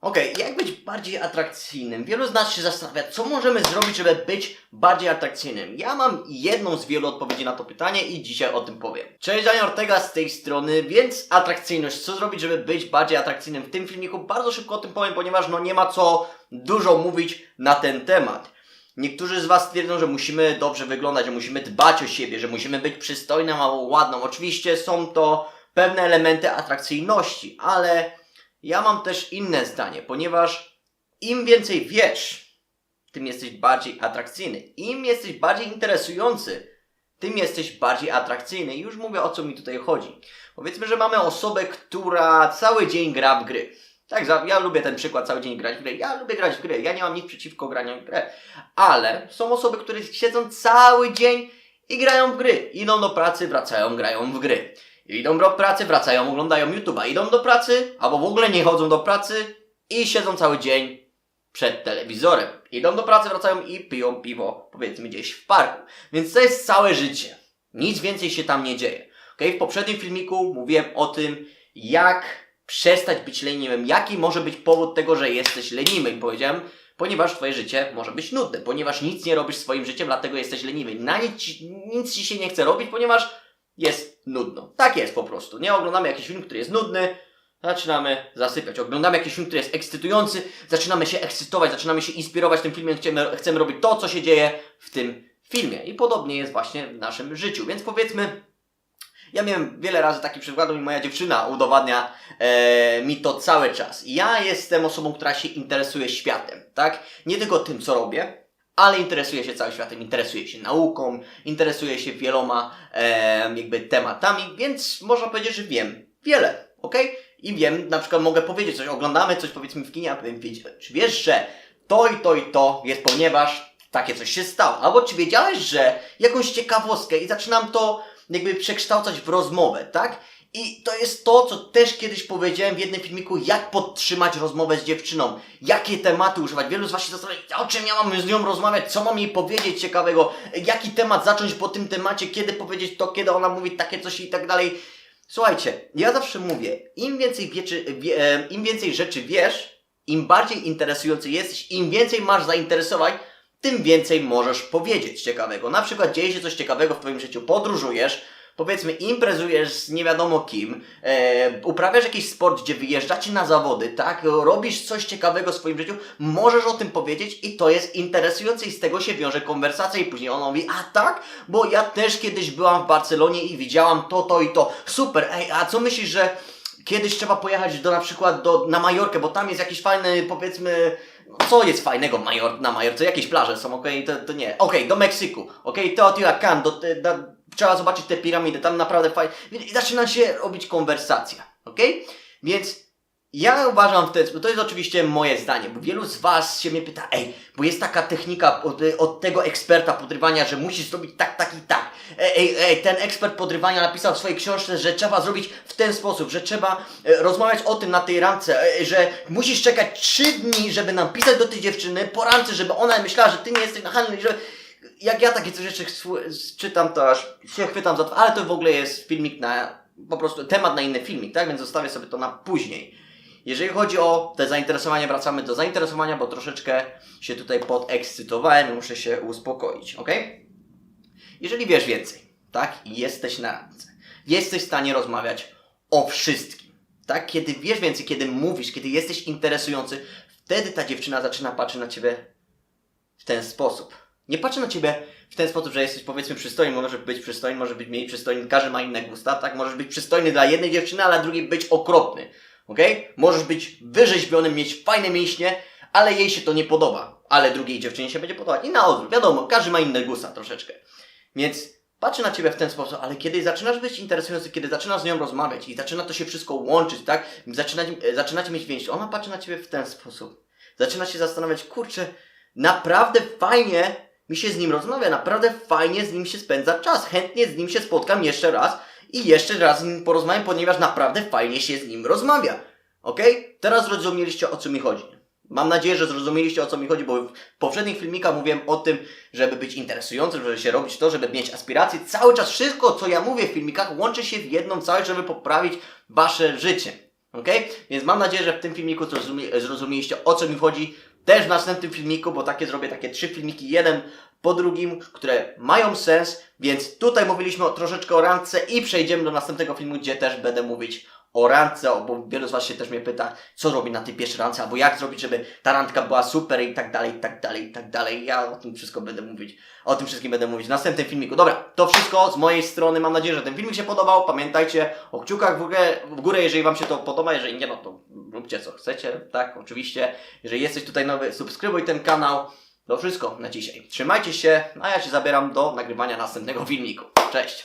Okej, jak być bardziej atrakcyjnym? Wielu z nas się zastanawia, co możemy zrobić, żeby być bardziej atrakcyjnym. Ja mam jedną z wielu odpowiedzi na to pytanie i dzisiaj o tym powiem. Cześć, Daniel Ortega z tej strony, więc atrakcyjność. Co zrobić, żeby być bardziej atrakcyjnym? W tym filmiku bardzo szybko o tym powiem, ponieważ no nie ma co dużo mówić na ten temat. Niektórzy z Was twierdzą, że musimy dobrze wyglądać, że musimy dbać o siebie, że musimy być przystojną albo ładną. Oczywiście są to pewne elementy atrakcyjności, ale ja mam też inne zdanie, ponieważ im więcej wiesz, tym jesteś bardziej atrakcyjny. Im jesteś bardziej interesujący, tym jesteś bardziej atrakcyjny. Już mówię o co mi tutaj chodzi. Powiedzmy, że mamy osobę, która cały dzień gra w gry. Tak, ja lubię ten przykład, cały dzień grać w gry. Ja lubię grać w gry, ja nie mam nic przeciwko graniu w grę. Ale są osoby, które siedzą cały dzień i grają w gry. Idą do pracy, wracają, grają w gry. Idą do pracy, wracają, oglądają YouTube'a. Idą do pracy, albo w ogóle nie chodzą do pracy i siedzą cały dzień przed telewizorem. Idą do pracy, wracają i piją piwo, powiedzmy gdzieś w parku. Więc to jest całe życie. Nic więcej się tam nie dzieje. Okay? W poprzednim filmiku mówiłem o tym, jak przestać być leniwym. Jaki może być powód tego, że jesteś leniwy? Powiedziałem, ponieważ twoje życie może być nudne, ponieważ nic nie robisz swoim życiem, dlatego jesteś leniwy. Na nic, nic ci się nie chce robić, ponieważ jest nudno. Tak jest po prostu. Nie oglądamy jakiś film, który jest nudny, zaczynamy zasypiać. Oglądamy jakiś film, który jest ekscytujący, zaczynamy się ekscytować, zaczynamy się inspirować tym filmem, chcemy, chcemy robić to, co się dzieje w tym filmie. I podobnie jest właśnie w naszym życiu. Więc powiedzmy, ja miałem wiele razy taki przykład, i moja dziewczyna udowadnia e, mi to cały czas. Ja jestem osobą, która się interesuje światem, tak? Nie tylko tym, co robię, ale interesuje się całym światem, interesuje się nauką, interesuje się wieloma e, jakby tematami, więc można powiedzieć, że wiem wiele, ok? I wiem, na przykład mogę powiedzieć coś, oglądamy coś powiedzmy w kinie, a powiem, czy wiesz, że to i to i to jest ponieważ takie coś się stało. Albo czy wiedziałeś, że jakąś ciekawostkę i zaczynam to jakby przekształcać w rozmowę, tak? I to jest to, co też kiedyś powiedziałem w jednym filmiku, jak podtrzymać rozmowę z dziewczyną, jakie tematy używać. Wielu z Was się zastanawia, o czym ja mam z nią rozmawiać, co mam jej powiedzieć ciekawego, jaki temat zacząć po tym temacie, kiedy powiedzieć to, kiedy ona mówi takie coś i tak dalej. Słuchajcie, ja zawsze mówię, im więcej, wieczy, wie, e, im więcej rzeczy wiesz, im bardziej interesujący jesteś, im więcej masz zainteresowań, tym więcej możesz powiedzieć ciekawego. Na przykład dzieje się coś ciekawego w Twoim życiu, podróżujesz, powiedzmy imprezujesz z nie wiadomo kim, e, uprawiasz jakiś sport, gdzie wyjeżdżacie na zawody, tak, robisz coś ciekawego w swoim życiu, możesz o tym powiedzieć i to jest interesujące i z tego się wiąże konwersacja i później ona mówi, a tak, bo ja też kiedyś byłam w Barcelonie i widziałam to, to i to, super, ej, a co myślisz, że kiedyś trzeba pojechać do na przykład do, na Majorkę, bo tam jest jakiś fajny, powiedzmy, no, co jest fajnego Major, na Majorce? Jakieś plaże są, okej, to, to nie. Okej, do Meksyku, okej, Teotihuacan, do, te- da, trzeba zobaczyć te piramidy, tam naprawdę fajnie. Zaczyna się robić konwersacja, okej? Więc ja uważam w ten sposób, to jest oczywiście moje zdanie, bo wielu z Was się mnie pyta, ej, bo jest taka technika od, od tego eksperta podrywania, że musisz zrobić tak, tak i tak. Ej, ej, ej, ten ekspert podrywania napisał w swojej książce, że trzeba zrobić w ten sposób, że trzeba e, rozmawiać o tym na tej ramce, e, że musisz czekać trzy dni, żeby napisać do tej dziewczyny po ramce, żeby ona myślała, że ty nie jesteś nachalny i że jak ja takie rzeczy czytam, to aż się chwytam za to, ale to w ogóle jest filmik na, po prostu temat na inny filmik, tak? Więc zostawię sobie to na później. Jeżeli chodzi o te zainteresowania, wracamy do zainteresowania, bo troszeczkę się tutaj podekscytowałem i muszę się uspokoić, ok? Jeżeli wiesz więcej, tak? Jesteś na randce, jesteś w stanie rozmawiać o wszystkim, tak? Kiedy wiesz więcej, kiedy mówisz, kiedy jesteś interesujący, wtedy ta dziewczyna zaczyna patrzeć na ciebie w ten sposób. Nie patrzy na ciebie w ten sposób, że jesteś powiedzmy przystojny, może być przystojny, może być mniej przystojny, każdy ma inne gusta, tak? Możesz być przystojny dla jednej dziewczyny, a dla drugiej być okropny, okej? Możesz być wyrzeźbiony, mieć fajne mięśnie, ale jej się to nie podoba, ale drugiej dziewczynie się będzie podobać. I na odwrót, wiadomo, każdy ma inne gusta troszeczkę. Więc patrzy na ciebie w ten sposób, ale kiedy zaczynasz być interesujący, kiedy zaczynasz z nią rozmawiać i zaczyna to się wszystko łączyć, tak? Zaczynacie, zaczynacie mieć więź, ona patrzy na ciebie w ten sposób. Zaczyna się zastanawiać, kurczę, naprawdę fajnie mi się z nim rozmawia, naprawdę fajnie z nim się spędza czas. Chętnie z nim się spotkam jeszcze raz i jeszcze raz z nim porozmawiam, ponieważ naprawdę fajnie się z nim rozmawia. Okej? Teraz zrozumieliście o co mi chodzi. Mam nadzieję, że zrozumieliście o co mi chodzi, bo w poprzednich filmikach mówiłem o tym, żeby być interesującym, żeby się robić to, żeby mieć aspiracje. Cały czas wszystko, co ja mówię w filmikach, łączy się w jedną całość, żeby poprawić wasze życie. Ok? Więc mam nadzieję, że w tym filmiku zrozumie, zrozumieliście o co mi chodzi. Też w następnym filmiku, bo takie zrobię takie trzy filmiki, jeden po drugim, które mają sens, więc tutaj mówiliśmy o, troszeczkę o randce i przejdziemy do następnego filmu, gdzie też będę mówić o randce, bo wielu z Was się też mnie pyta, co robić na tej pierwszej randce, albo jak zrobić, żeby ta randka była super i tak dalej, i tak dalej, i tak dalej. Ja o tym wszystko będę mówić, o tym wszystkim będę mówić w następnym filmiku. Dobra, to wszystko z mojej strony. Mam nadzieję, że ten filmik się podobał. Pamiętajcie o kciukach w górę, w górę jeżeli Wam się to podoba. Jeżeli nie, no to róbcie co chcecie, tak, oczywiście. Jeżeli jesteś tutaj nowy, subskrybuj ten kanał. To wszystko na dzisiaj. Trzymajcie się, a ja się zabieram do nagrywania następnego filmiku. Cześć!